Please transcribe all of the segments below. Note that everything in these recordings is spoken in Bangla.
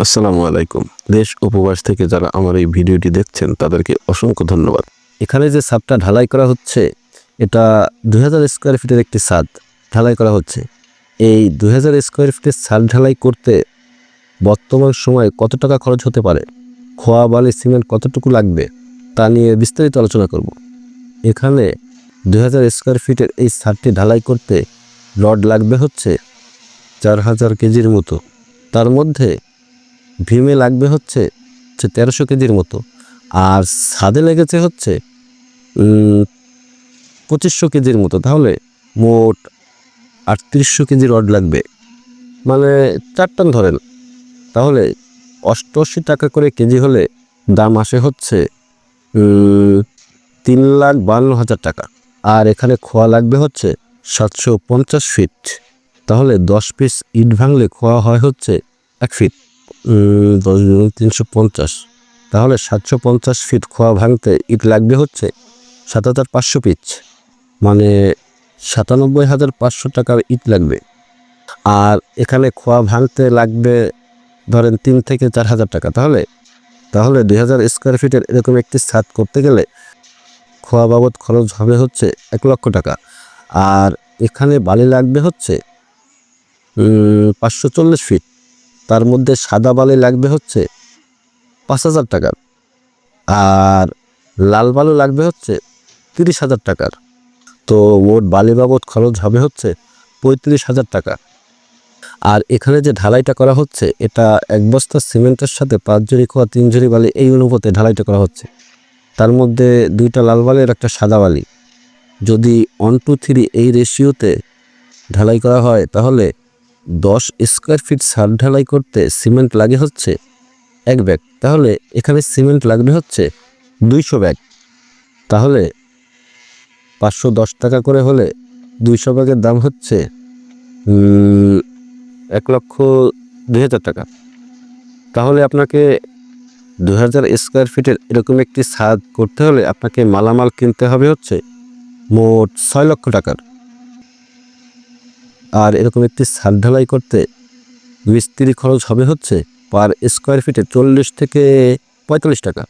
আসসালামু আলাইকুম। দেশ উপবাস থেকে যারা আমার এই ভিডিওটি দেখছেন, তাদেরকে অসংখ্য ধন্যবাদ। এখানে যে ছাদটা ঢালাই করা হচ্ছে, এটা দুই হাজার স্কোয়ার ফিটের একটি ছাদ ঢালাই করা হচ্ছে। এই দুই হাজার স্কোয়ার ফিটের ছাদ ঢালাই করতে বর্তমান সময়ে কত টাকা খরচ হতে পারে, খোয়া, বালি, সিমেন্ট কতটুকু লাগবে, তা নিয়ে বিস্তারিত আলোচনা করব। এখানে দুই হাজার স্কোয়ার ফিটের এই ছাদটি ঢালাই করতে রড লাগবে হচ্ছে চার হাজার কেজির মতো। তার মধ্যে ভীমে লাগবে হচ্ছে হচ্ছে তেরোশো কেজির মতো। আর ছাদে লেগেছে হচ্ছে পঁচিশশো কেজির মতো। তাহলে মোট আটত্রিশশো কেজি রড লাগবে। মানে চার টন ধরেন। তাহলে অষ্টআশি টাকা করে কেজি হলে দাম আসে হচ্ছে তিন লাখ বান্ন হাজার টাকা। আর এখানে খোয়া লাগবে হচ্ছে সাতশো পঞ্চাশ ফিট। তাহলে দশ পিস ইট ভাঙলে খোয়া হয় হচ্ছে এক ফিট। দশ গুণ তিনশো পঞ্চাশ। তাহলে সাতশো পঞ্চাশ ফিট খোয়া ভাঙতে ইট লাগবে হচ্ছে সাত হাজার পাঁচশো পিচ মানে সাতানব্বই হাজার পাঁচশো টাকার ইট লাগবে। আর এখানে খোয়া ভাঙতে লাগবে ধরেন তিন থেকে চার হাজার টাকা। তাহলে তাহলে দুই হাজার স্কোয়ার ফিটের এরকম একটি ছাদ করতে গেলে খোয়া বাবদ খরচ হবে হচ্ছে এক লক্ষ টাকা। আর এখানে বালি লাগবে হচ্ছে পাঁচশো চল্লিশ ফিট তার মধ্যে সাদা বালি লাগবে হচ্ছে পাঁচ হাজার টাকার আর লাল বালু লাগবে হচ্ছে তিরিশ হাজার টাকার। তো ওর বালি বাবদ খরচ হবে হচ্ছে পঁয়ত্রিশ হাজার টাকা। আর এখানে যে ঢালাইটা করা হচ্ছে, এটা এক বস্তা সিমেন্টের সাথে পাঁচ জড়ি খোয়া, তিন জড়ি বালি এই অনুপাতে ঢালাইটা করা হচ্ছে। তার মধ্যে দুইটা লাল বালি আর একটা সাদা বালি। যদি ওয়ান টু থ্রি এই রেশিওতে ঢালাই করা হয়, তাহলে দশ স্কোয়ার ফিট সার ঢালাই করতে সিমেন্ট লাগে হচ্ছে এক ব্যাগ। তাহলে এখানে সিমেন্ট লাগবে হচ্ছে দুইশো ব্যাগ। তাহলে পাঁচশো দশ টাকা করে হলে দুইশো ব্যাগের দাম হচ্ছে এক লক্ষ দুই হাজার টাকা। তাহলে আপনাকে দু হাজার স্কোয়ার ফিটের এরকম একটি ছাদ করতে হলে আপনাকে মালামাল কিনতে হবে হচ্ছে মোট ছয় লক্ষ টাকার। আর এরকম একটি ছাদ ঢালাই করতে মিস্ত্রি খরচ হবে হচ্ছে পার স্কোয়ার ফিটে চল্লিশ থেকে পঁয়তাল্লিশ টাকা।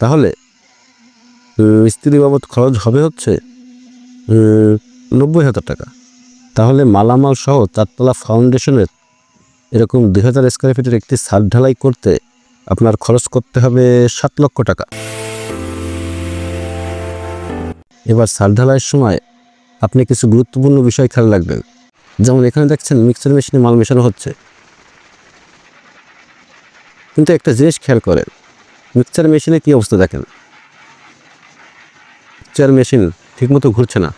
তাহলে মিস্ত্রি বাবদ খরচ হবে হচ্ছে নব্বই হাজার টাকা। তাহলে মালামাল সহ চারতলা ফাউন্ডেশনের এরকম দুই হাজার স্কোয়ার ফিটের একটি ছাদ ঢালাই করতে আপনার খরচ করতে হবে সাত লক্ষ টাকা। এবার ছাদ ঢালাইয়ের সময় আপনি কিছু গুরুত্বপূর্ণ বিষয় খেয়াল রাখবেন। যেমন এখানে দেখছেন মিক্সার মেশিনে মাল মেশানো হচ্ছে। কিন্তু একটা জিনিস খেয়াল করেন মিক্সচার মেশিনে কী অবস্থা দেখেন? মিক্সচার মেশিন ঠিকমতো ঘুরছে না।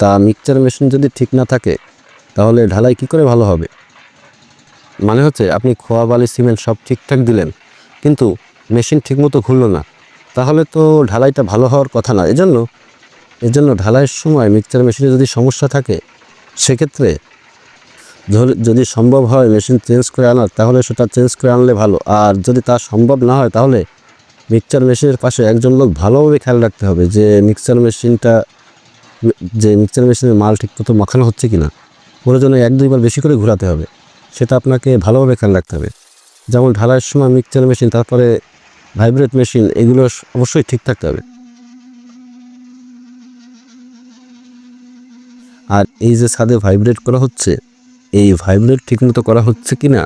তা মিক্সচার মেশিন যদি ঠিক না থাকে, তাহলে ঢালাই কি করে ভালো হবে? মানে হচ্ছে আপনি খোয়া বালি, সিমেন্ট সব ঠিকঠাক দিলেন, কিন্তু মেশিন ঠিকমতো ঘুরলো না। তাহলে তো ঢালাইটা ভালো হওয়ার কথা না। এজন্য এজন্য ঢালাইয়ের সময় মিক্সচার মেশিনে যদি সমস্যা থাকে, সেক্ষেত্রে যদি সম্ভব হয় মেশিন চেঞ্জ করে আনার, তাহলে সেটা চেঞ্জ করে আনলে ভালো। আর যদি তা সম্ভব না হয়, তাহলে মিক্সচার মেশিনের পাশে একজন লোক ভালোভাবে খেয়াল রাখতে হবে যে মিক্সচার মেশিনটা, যে মিক্সচার মেশিনের মাল ঠিকমতো মাখানো হচ্ছে কি না প্রয়োজনে এক দুইবার বেশি করে ঘোরাতে হবে, সেটা আপনাকে ভালোভাবে খেয়াল রাখতে হবে। যেমন ঢালাইয়ের সময় মিক্সচার মেশিন, তারপরে ভাইব্রেট মেশিন, এগুলো অবশ্যই ঠিক থাকতে হবে। আর এই যে ছাদে ভাইব্রেট করা হচ্ছে, এই ভাইব্রেট ঠিকমতো করা হচ্ছে কি না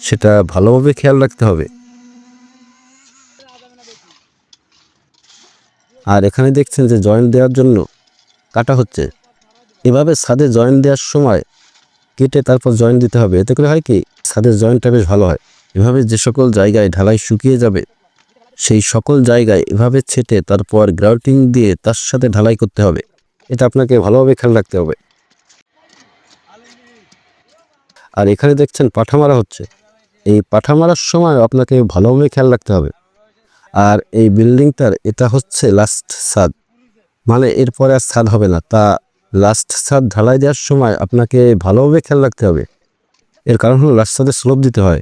সেটা ভালোভাবে খেয়াল রাখতে হবে। আর এখানে দেখছেন যে জয়েন্ট দেওয়ার জন্য কাটা হচ্ছে। এভাবে ছাদে জয়েন্ট দেওয়ার সময় কেটে তারপর জয়েন্ট দিতে হবে। এতে করে হয় কি, ছাদের জয়েন্টটা বেশ ভালো হয়। এভাবে যে সকল জায়গায় ঢালাই শুকিয়ে যাবে, সেই সকল জায়গায় এভাবে ছেটে তারপর গ্রাউটিং দিয়ে তার সাথে ঢালাই করতে হবে। এটা আপনাকে ভালোভাবে খেয়াল রাখতে হবে। আর এখানে দেখছেন পাঠা মারা হচ্ছে। এই পাঠা মারার সময় আপনাকে ভালোভাবে খেয়াল রাখতে হবে। আর এই বিল্ডিংটার এটা হচ্ছে লাস্ট ছাদ মানে এরপরে আর ছাদ হবে না। তা লাস্ট ছাদ ঢালাই দেওয়ার সময় আপনাকে ভালোভাবে খেয়াল রাখতে হবে। এর কারণ হলো লাস্ট ছাদে স্লোপ দিতে হয়।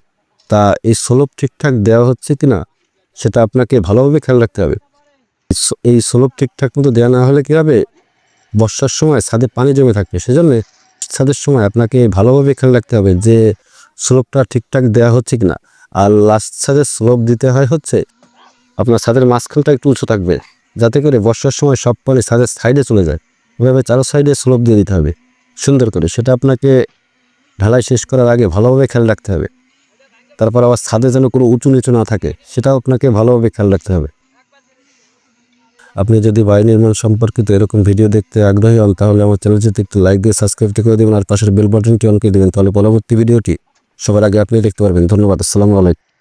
তা এই স্লোপ ঠিকঠাক দেওয়া হচ্ছে কি না সেটা আপনাকে ভালোভাবে খেয়াল রাখতে হবে। এই স্লোপ ঠিকঠাক মতো দেওয়া না হলে কী হবে? বর্ষার সময় ছাদে পানি জমে থাকবে। সেজন্য ছাদের সময় আপনাকে ভালোভাবে খেয়াল রাখতে হবে যে স্লোপটা ঠিকঠাক দেওয়া হচ্ছে কিনা। আর লাস্ট ছাদের স্লোপ দিতে হয় হচ্ছে আপনার ছাদের মাঝখানটা একটু উঁচু থাকবে, যাতে করে বর্ষার সময় সব পানি ছাদের সাইডে চলে যায়। এভাবে চারো সাইডে স্লোপ দিয়ে দিতে হবে, সুন্দর করে। সেটা আপনাকে ঢালাই শেষ করার আগে ভালোভাবে খেয়াল রাখতে হবে। তারপর আবার ছাদে যেন কোনো উঁচু নিচু না থাকে, সেটাও আপনাকে ভালোভাবে খেয়াল রাখতে হবে। আপনি যদি বাড়ি নির্মাণ সম্পর্কিত এরকম ভিডিও দেখতে আগ্রহী হন, তাহলে আমার চ্যানেলটিতে একটু লাইক দিয়ে সাবস্ক্রাইবটি করে দেবেন আর পাশের বেল বাটনটি অন করে দেবেন। তাহলে পরবর্তী ভিডিওটি সবার আগে আপনি দেখতে পারবেন। ধন্যবাদ। আসসালামু আলাইকুম।